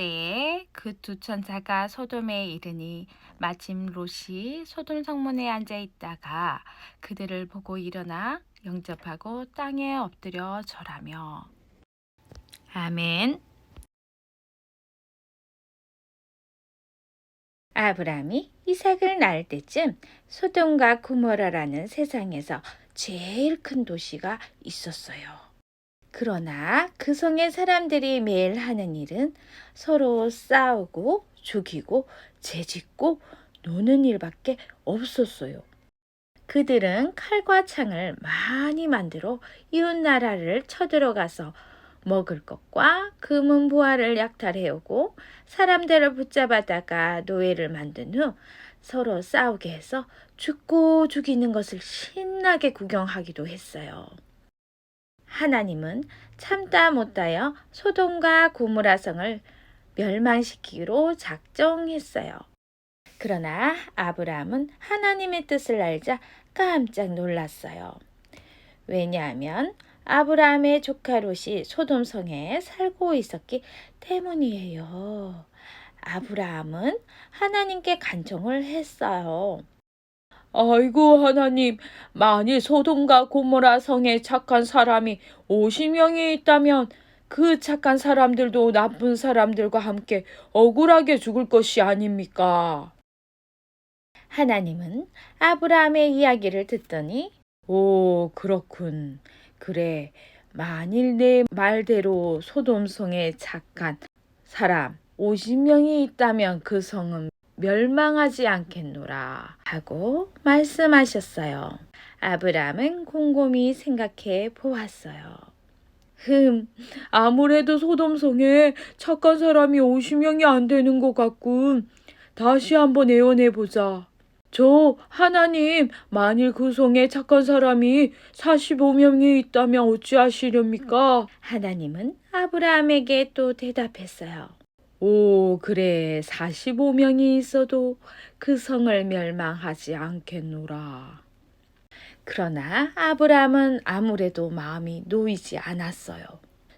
때에 그 두 천사가 소돔에 이르니 마침 롯이 소돔 성문에 앉아 있다가 그들을 보고 일어나 영접하고 땅에 엎드려 절하며 아멘. 아브라함이 이삭을 낳을 때쯤 소돔과 구모라라는 세상에서 제일 큰 도시가 있었어요. 그러나 그 성의 사람들이 매일 하는 일은 서로 싸우고 죽이고 죄짓고 노는 일밖에 없었어요. 그들은 칼과 창을 많이 만들어 이웃 나라를 쳐들어가서 먹을 것과 금은 보화를 약탈해오고 사람들을 붙잡아다가 노예를 만든 후 서로 싸우게 해서 죽고 죽이는 것을 신나게 구경하기도 했어요. 하나님은 참다 못하여 소돔과 고무라 성을 멸망시키기로 작정했어요. 그러나 아브라함은 하나님의 뜻을 알자 깜짝 놀랐어요. 왜냐하면 아브라함의 조카 롯이 소돔 성에 살고 있었기 때문이에요. 아브라함은 하나님께 간청을 했어요. 아이고 하나님, 만일 소돔과 고모라 성에 착한 사람이 50명이 있다면 그 착한 사람들도 나쁜 사람들과 함께 억울하게 죽을 것이 아닙니까? 하나님은 아브라함의 이야기를 듣더니 오, 그렇군. 그래, 만일 내 말대로 소돔 성에 착한 사람 50명이 있다면 그 성은 멸망하지 않겠노라 하고 말씀하셨어요. 아브라함은 곰곰이 생각해 보았어요. 흠, 아무래도 소돔성에 착한 사람이 50명이 안 되는 것 같군. 다시 한번 애원해 보자. 저 하나님, 만일 그 성에 착한 사람이 45명이 있다면 어찌하시렵니까? 하나님은 아브라함에게 또 대답했어요. 오, 그래. 45명이 있어도 그 성을 멸망하지 않겠노라. 그러나 아브라함은 아무래도 마음이 놓이지 않았어요.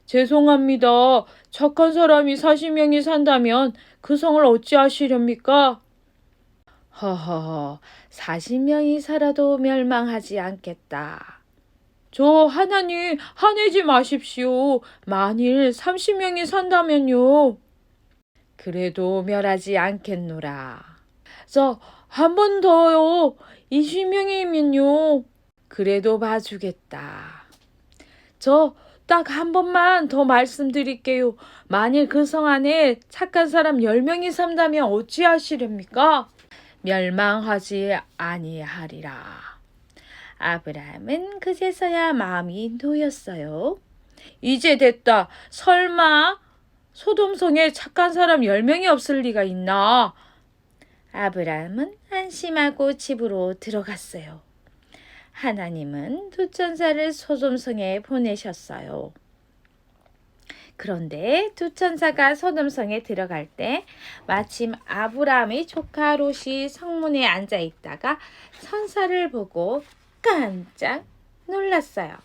죄송합니다. 착한 사람이 40명이 산다면 그 성을 어찌하시렵니까? 허허허, 40명이 살아도 멸망하지 않겠다. 저 하나님 화내지 마십시오. 만일 30명이 산다면요. 그래도 멸하지 않겠노라. 저 한 번 더요. 20명이면요. 그래도 봐주겠다. 저 딱 한 번만 더 말씀드릴게요. 만일 그 성 안에 착한 사람 10명이 산다면 어찌하시렵니까? 멸망하지 아니하리라. 아브라함은 그제서야 마음이 놓였어요. 이제 됐다. 설마 소돔성에 착한 사람 10명이 없을 리가 있나? 아브라함은 안심하고 집으로 들어갔어요. 하나님은 두 천사를 소돔성에 보내셨어요. 그런데 두 천사가 소돔성에 들어갈 때 마침 아브라함의 조카 롯이 성문에 앉아 있다가 천사를 보고 깜짝 놀랐어요.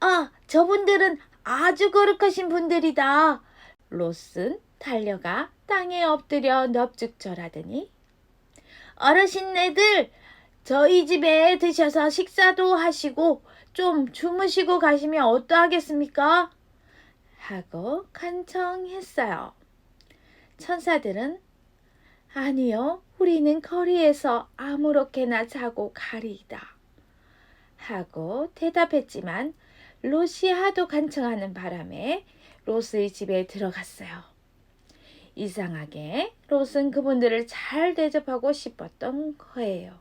아, 저분들은 아주 거룩하신 분들이다. 롯은 달려가 땅에 엎드려 넙죽 절하더니 어르신네들 저희 집에 드셔서 식사도 하시고 좀 주무시고 가시면 어떠하겠습니까? 하고 간청했어요. 천사들은 아니요, 우리는 거리에서 아무렇게나 자고 가리이다. 하고 대답했지만 롯이 하도 간청하는 바람에 롯의 집에 들어갔어요. 이상하게 롯은 그분들을 잘 대접하고 싶었던 거예요.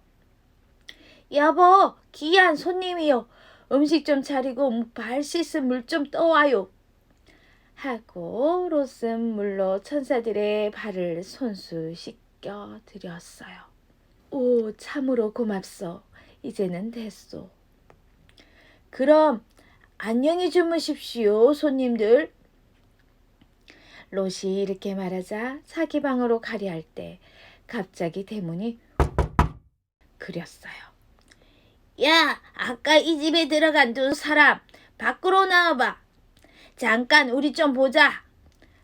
여보, 귀한 손님이요. 음식 좀 차리고 발 씻은 물 좀 떠와요. 하고 롯은 물로 천사들의 발을 손수 씻겨 드렸어요. 오, 참으로 고맙소. 이제는 됐소. 그럼 안녕히 주무십시오, 손님들. 롯이 이렇게 말하자 자기 방으로 가려 할 때 갑자기 대문이 그렸어요. 야, 아까 이 집에 들어간 두 사람 밖으로 나와봐. 잠깐 우리 좀 보자.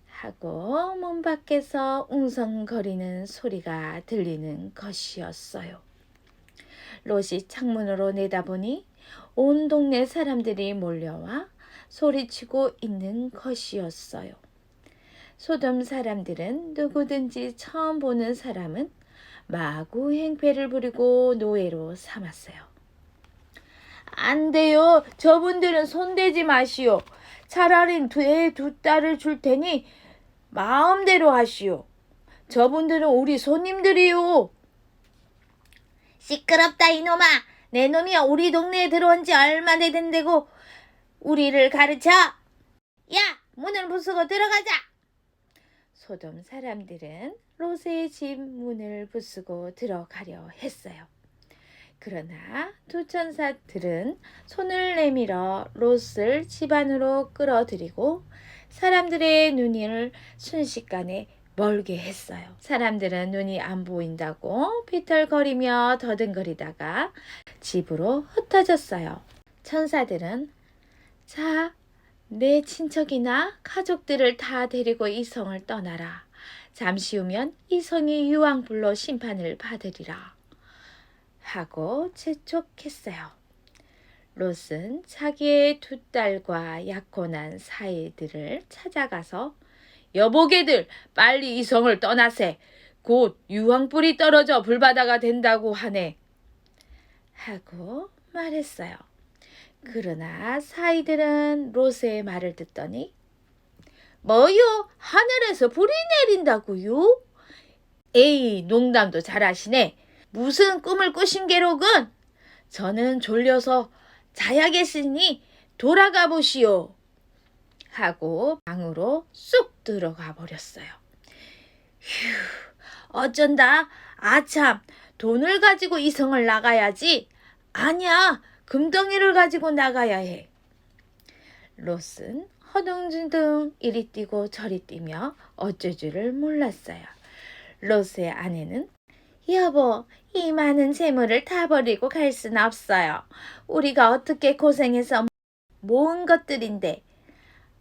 하고 문 밖에서 웅성거리는 소리가 들리는 것이었어요. 롯이 창문으로 내다보니 온 동네 사람들이 몰려와 소리치고 있는 것이었어요. 소돔 사람들은 누구든지 처음 보는 사람은 마구 행패를 부리고 노예로 삼았어요. 안 돼요. 저분들은 손대지 마시오. 차라리 내두 딸을 줄 테니 마음대로 하시오. 저분들은 우리 손님들이요. 시끄럽다 이놈아. 내 놈이 우리 동네에 들어온 지 얼마나 된다고 우리를 가르쳐? 야, 문을 부수고 들어가자. 소돔 사람들은 롯의 집 문을 부수고 들어가려 했어요. 그러나 두 천사들은 손을 내밀어 롯을 집 안으로 끌어들이고 사람들의 눈을 순식간에 멀게 했어요. 사람들은 눈이 안 보인다고 비틀거리며 더듬거리다가 집으로 흩어졌어요. 천사들은 자, 내 친척이나 가족들을 다 데리고 이 성을 떠나라. 잠시 후면 이 성이 유황불로 심판을 받으리라. 하고 재촉했어요. 롯은 자기의 두 딸과 약혼한 사이들을 찾아가서 여보게들 빨리 이 성을 떠나세. 곧 유황불이 떨어져 불바다가 된다고 하네. 하고 말했어요. 그러나 사이들은 롯의 말을 듣더니 뭐요? 하늘에서 불이 내린다고요? 에이, 농담도 잘하시네. 무슨 꿈을 꾸신 게로군? 저는 졸려서 자야겠으니 돌아가 보시오. 하고 방으로 쑥 들어가 버렸어요. 휴, 어쩐다. 아참, 돈을 가지고 이 성을 나가야지. 아니야, 금덩이를 가지고 나가야 해. 롯은 허둥지둥 이리 뛰고 저리 뛰며 어쩔 줄을 몰랐어요. 롯의 아내는 여보, 이 많은 재물을 다 버리고 갈 순 없어요. 우리가 어떻게 고생해서 모은 것들인데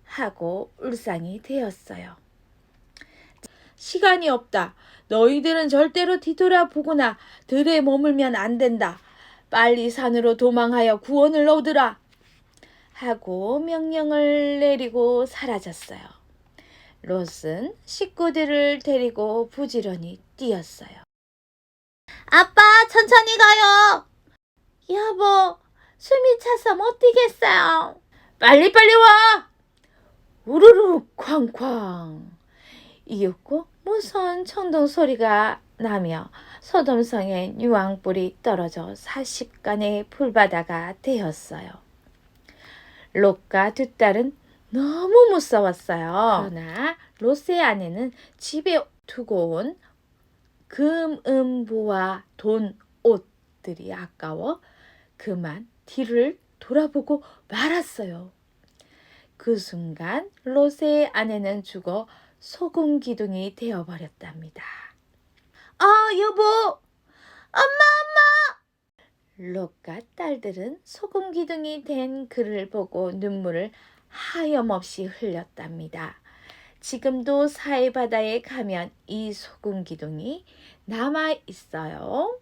하고 울상이 되었어요. 시간이 없다. 너희들은 절대로 뒤돌아보거나 들에 머물면 안 된다. 빨리 산으로 도망하여 구원을 얻으라. 하고 명령을 내리고 사라졌어요. 롯은 식구들을 데리고 부지런히 뛰었어요. 아빠, 천천히 가요. 여보, 숨이 차서 못 뛰겠어요. 빨리빨리 와. 우르르 쾅쾅. 이윽고 무서운 천둥 소리가 나며 소돔성에 유황불이 떨어져 40간의 불바다가 되었어요. 롯과 두 딸은 너무 무서웠어요. 그러나 롯의 아내는 집에 두고 온 금, 은, 보와 돈, 옷들이 아까워 그만 뒤를 돌아보고 말았어요. 그 순간 롯의 아내는 죽어 소금 기둥이 되어버렸답니다. 아, 여보! 엄마, 엄마! 롯과 딸들은 소금 기둥이 된 그를 보고 눈물을 하염없이 흘렸답니다. 지금도 사해 바다에 가면 이 소금 기둥이 남아 있어요.